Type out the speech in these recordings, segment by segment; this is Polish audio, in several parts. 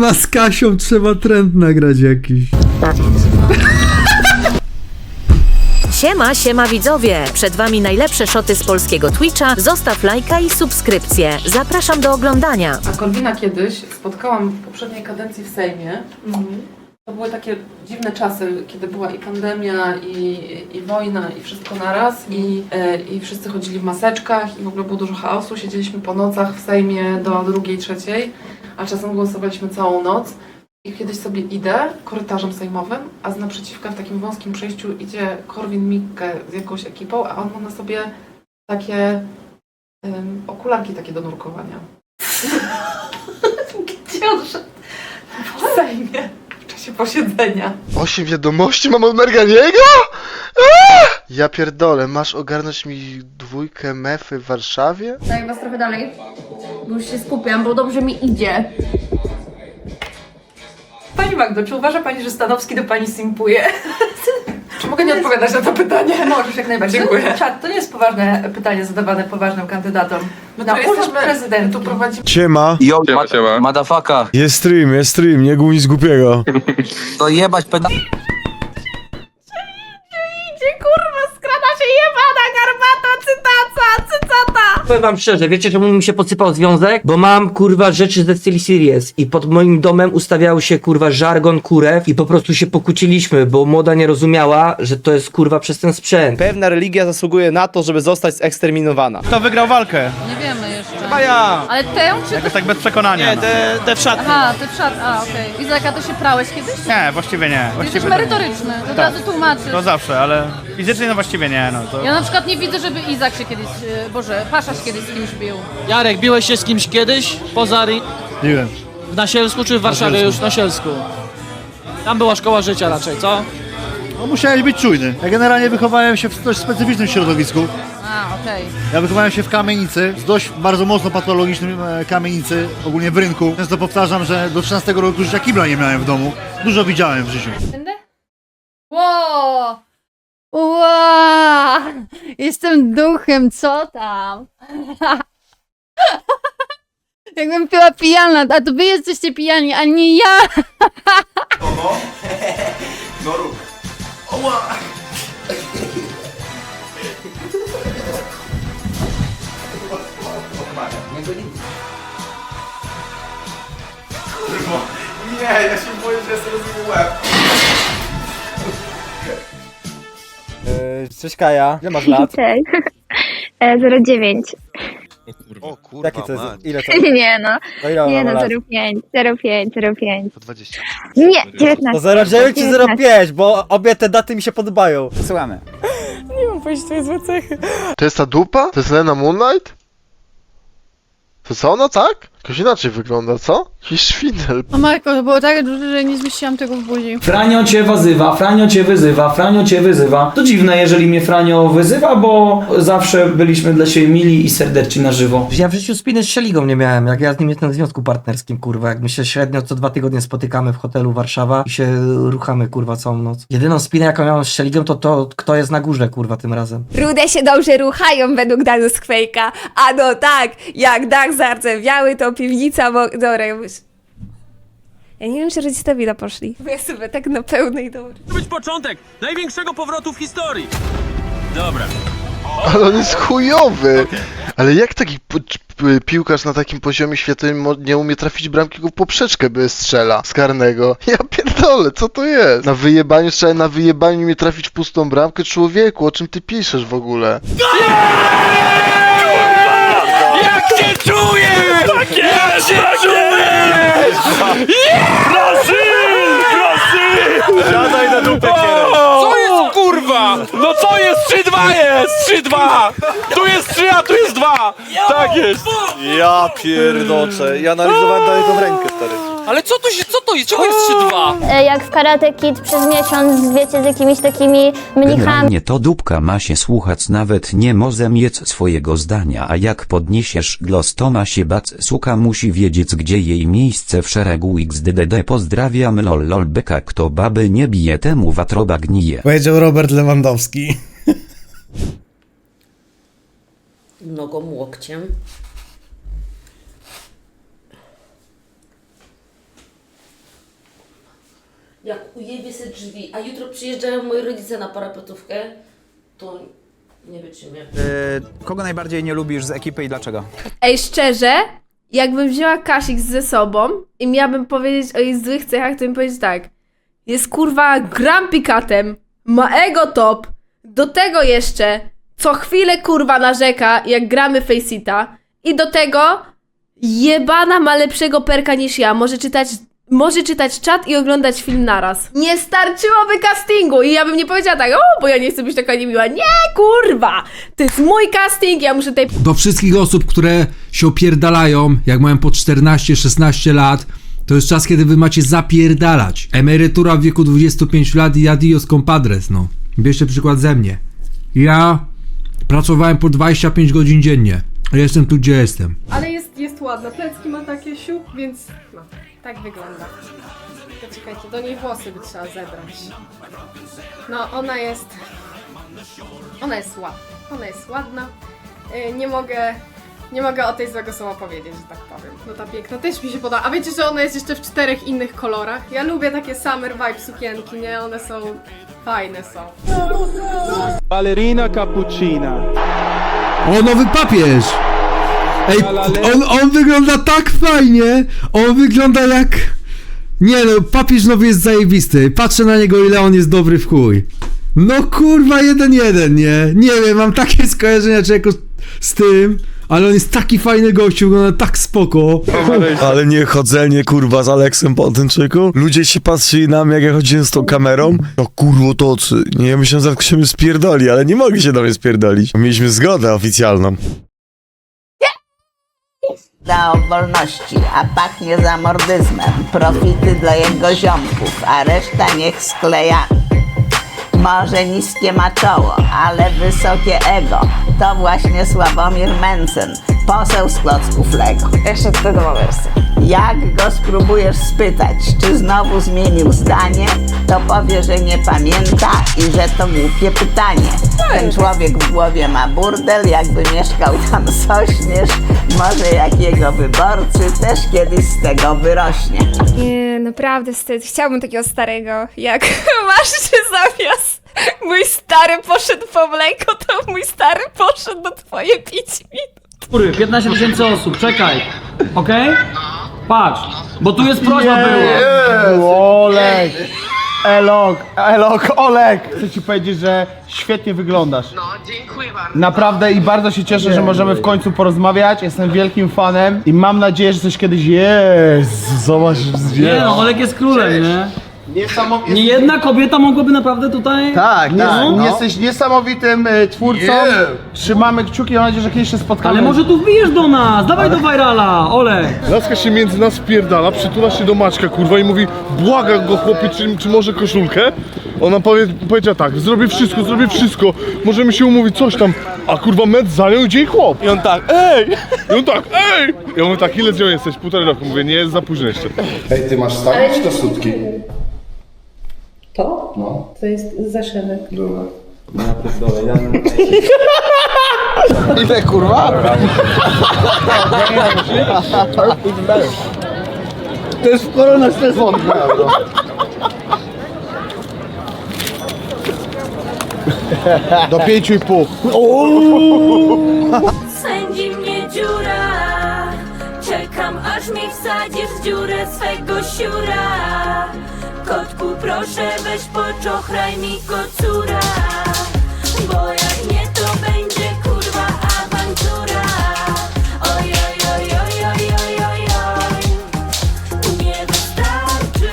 Kurwa, z Kasią trzeba trend nagrać jakiś. Siema, siema widzowie! Przed wami najlepsze szoty z polskiego Twitcha. Zostaw lajka i subskrypcję. Zapraszam do oglądania. A Korwina kiedyś spotkałam w poprzedniej kadencji w Sejmie. To były takie dziwne czasy, kiedy była i pandemia, i, i wojna, i wszystko naraz. I, e, I wszyscy chodzili w maseczkach i w ogóle było dużo chaosu. Siedzieliśmy po nocach w Sejmie do drugiej, trzeciej, a czasem głosowaliśmy całą noc. I kiedyś sobie idę korytarzem sejmowym, a z naprzeciwka w takim wąskim przejściu idzie Korwin Mikke z jakąś ekipą, a on ma na sobie takie em, okularki takie do nurkowania. Gdzie on szedł? W Sejmie. Czasie posiedzenia. Osiem wiadomości mam od Merganiego? Eee! Ja pierdolę, masz ogarnąć mi dwójkę mefy w Warszawie? Daj was trochę dalej, bo już się skupiam, bo dobrze mi idzie. Pani Magdo, czy uważa Pani, że Stanowski do Pani simpuje? Mogę nie odpowiadać na to pytanie? Możesz jak najbardziej. Dziękuję. Czad, to nie jest poważne pytanie zadawane poważnym kandydatom. My na tu urząd prezydenta. tu prowadzimy Siema. Yo, Siema, ma- siema. Madafaka, Jest stream, jest stream, nie głupi nic głupiego. to jebać peda... Gdzie kurwa skrada się jebana garbata, cytaca, cycata! Powiem wam szczerze, wiecie czemu mi się posypał związek? Bo mam kurwa rzeczy ze Steel Series i pod moim domem ustawiał się kurwa żargon kurew i po prostu się pokłóciliśmy, bo młoda nie rozumiała, że to jest kurwa przez ten sprzęt. Pewna religia zasługuje na to, żeby zostać zeksterminowana. Kto wygrał walkę? Nie wiemy jeszcze. Chyba ja! Ale tę czy... Jakoś tak bez przekonania. Nie, te, te w szatni. Aha, ty wszedł, a okej. Izaka, to się prałeś kiedyś? Nie, właściwie nie. Jesteś Właściwie merytoryczny, to od razu tłumaczysz. To zawsze, ale fizycznie no właściwie nie, no to... Ja na przykład nie widzę, żeby Izak się kiedyś, e, Boże, Paszaś kiedyś z kimś bił. Jarek, biłeś się z kimś kiedyś? Poza ri- Biłem. w Nasielsku czy w Warszawie już w Nasielsku? Tam była szkoła życia raczej, co? No musiałeś być czujny. Ja generalnie wychowałem się w dość specyficznym środowisku. Okej. Ja wychowałem się w kamienicy, w dość bardzo mocno patologicznym e, kamienicy, ogólnie w rynku. Często powtarzam, że do 13 roku życia kibla nie miałem w domu. Dużo widziałem w życiu. Będę? Ło! Ła! Jestem duchem, co tam? Jakbym była pijana, a to wy jesteście pijani, a nie ja! Cześć Kaja, ile masz lat? Cześć. 09. O kurwa, Jakie to jest? Ile to Nie no, No ile nie ona ma no, lat? 05, 05, 05. Po 20. Nie, 19. To 09 czy 05, bo obie te daty mi się podobają. Słuchamy. To jest ta dupa? To jest Lena Moonlight? To co ona tak? Jakoś inaczej wygląda, co? Jakiś szwindel. O Marko, to było tak duże, że nie zmieściłam tego w buzi. Franio cię wyzywa, Franio cię wyzywa, Franio cię wyzywa. To dziwne, jeżeli mnie Franio wyzywa, bo zawsze byliśmy dla siebie mili i serdeczni na żywo. Ja w życiu spiny z Szeligą nie miałem, jak ja z nim jestem w związku partnerskim, kurwa, jak my się średnio co dwa tygodnie spotykamy w hotelu Warszawa i się ruchamy, kurwa, całą noc. Jedyną spinę, jaką miałem z Szeligą, to to, kto jest na górze, kurwa, tym razem. Rude się dobrze ruchają według Danu Skwejka. A no tak, jak dach zardzewiały, to piwnica, bo... Dobra, ja. Ja nie wiem, czy rodzicowi na poszli. Bo ja sobie tak na pełnej dobry. być początek największego powrotu w historii. Dobra. Ale on jest chujowy! Ale jak taki p- p- piłkarz na takim poziomie światowym mo- nie umie trafić bramki, go w poprzeczkę by strzela z karnego? Ja pierdolę, co to jest? Na wyjebaniu strzela, na wyjebaniu mnie trafić w pustą bramkę? Człowieku, o czym ty piszesz w ogóle? Jak się czuję! Się czujesz! Brazyl! Brazyl! Siadaj na dupę, Co jest kurwa? No co jest? 3-2 jest! 3-2! Tu jest 3, a tu jest 2! Tak jest! Ja pierdoczę, ja analizowałem dalej tą rękę, stary. Ale co to się, co to jest? Czemu jest 3-2? E, Jak w Karate Kid przez miesiąc, wiecie, z jakimiś takimi mnichami. Generalnie to dupka ma się słuchać nawet nie może mieć swojego zdania, a jak podniesiesz głos to ma się bać, suka musi wiedzieć gdzie jej miejsce w szeregu XDDD pozdrawiam lol lol beka kto baby nie bije temu watroba gnije. Powiedział Robert Lewandowski. Nogą łokciem. jak ujebie se drzwi, a jutro przyjeżdżają moi rodzice na parapetówkę, to nie wytrzymię. kogo najbardziej nie lubisz z ekipy i dlaczego? Ej, szczerze, jakbym wzięła Kasik ze sobą i miałabym powiedzieć o jej złych cechach, to bym powiedzieć tak. Jest kurwa grumpy katem, ma ego top, do tego jeszcze co chwilę kurwa narzeka, jak gramy Faceita i do tego jebana ma lepszego perka niż ja, może czytać może czytać czat i oglądać film naraz. Nie starczyłoby castingu i ja bym nie powiedziała tak, o, bo ja nie chcę być taka niemiła. Nie, kurwa! To jest mój casting, ja muszę tutaj Do wszystkich osób, które się opierdalają, jak mają po 14-16 lat, to jest czas, kiedy wy macie zapierdalać. Emerytura w wieku 25 lat i adios compadres, no. Bierzcie przykład ze mnie. Ja pracowałem po 25 godzin dziennie. Jestem tu, gdzie jestem. Ale jest, jest ładna. Plecki ma takie siup, więc no, tak wygląda. Poczekajcie, do niej włosy by trzeba zebrać. No, ona jest... Ona jest ładna. Ona jest ładna. Yy, nie mogę... Nie mogę o tej złego słowa powiedzieć, że tak powiem. No ta piękna też mi się podoba. A wiecie, że ona jest jeszcze w czterech innych kolorach? Ja lubię takie summer vibe sukienki, nie? One są... Fajne są. Ballerina cappuccina. O, nowy papież! Ej, on, on wygląda tak fajnie! On wygląda jak... Nie no, papież nowy jest zajebisty. Patrzę na niego, ile on jest dobry w chuj. No kurwa, jeden jeden, nie? Nie wiem, mam takie skojarzenia człowieku z tym, ale on jest taki fajny gościu, wygląda tak spoko. Ale nie chodzenie kurwa z Aleksem po. Ludzie się patrzyli na mnie, jak ja chodziłem z tą kamerą. No kurwo to oczy. Nie, ja myślałem, że się mnie spierdoli, ale nie mogli się do mnie spierdolić. Mieliśmy zgodę oficjalną. Dla wolności, a pachnie zamordyzmem. Profity dla jego ziomków, a reszta niech skleja. Może niskie ma czoło, ale wysokie ego. To właśnie Sławomir Mencen, poseł z klocków Lego. Jeszcze do tego wersję. Jak go spróbujesz spytać, czy znowu zmienił zdanie, to powie, że nie pamięta i że to głupie pytanie. Ten człowiek w głowie ma burdel, jakby mieszkał tam sośnierz. Może jak jego wyborcy też kiedyś z tego wyrośnie. Nie, naprawdę wstyd. Chciałbym takiego starego, jak masz czy zamiast mój stary poszedł po mleko, to mój stary poszedł do twoje pić Góry, 15 tysięcy osób, czekaj. Okej? Patrz, bo tu jest prośba była. Olek! Elok, Elok, Olek! Chcę ci powiedzieć, że świetnie wyglądasz. No, dziękuję bardzo. Naprawdę i bardzo się cieszę, że możemy w końcu porozmawiać. Jestem wielkim fanem i mam nadzieję, że coś kiedyś jest. Zobacz, Nie no, Olek jest królem, nie? Niesamowite. Nie jedna kobieta mogłaby naprawdę tutaj... Tak, Nie, tak. no. Jesteś niesamowitym e, twórcą. Trzymamy kciuki, mam nadzieję, że kiedyś się spotkamy. Ale może tu wbijesz do nas, dawaj do Virala, Olek. Laska się między nas wpierdala, przytula się do Maćka, kurwa, i mówi błaga go chłopie, czy, czy może koszulkę? Ona powie, powiedziała tak, zrobię wszystko, zrobię wszystko, możemy się umówić, coś tam. A kurwa med za nią idzie chłop. I on tak, ej! I on tak, ej! Ja mówię tak, ile z nią jesteś? Półtorej roku. Mówię, nie, jest za późno jeszcze. Ej, ty masz czy to sutki? To? No. To jest zaszenek. Dobra. Ja pierdolę, ja Ile kurwa? To jest korona sezon. Do pięciu i pół. Sędzi mnie dziura Czekam aż mi wsadzisz w dziurę swego siura Kotku proszę weź poczochraj mi kocura. Bo jak nie to będzie kurwa awantura. Oj oj oj oj oj oj oj oj Nie wystarczy.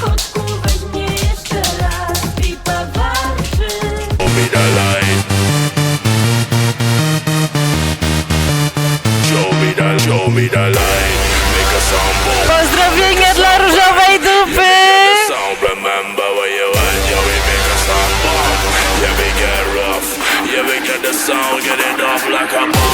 Kotku weź mnie jeszcze raz. Pipa walczy. Pozdrowienia come on.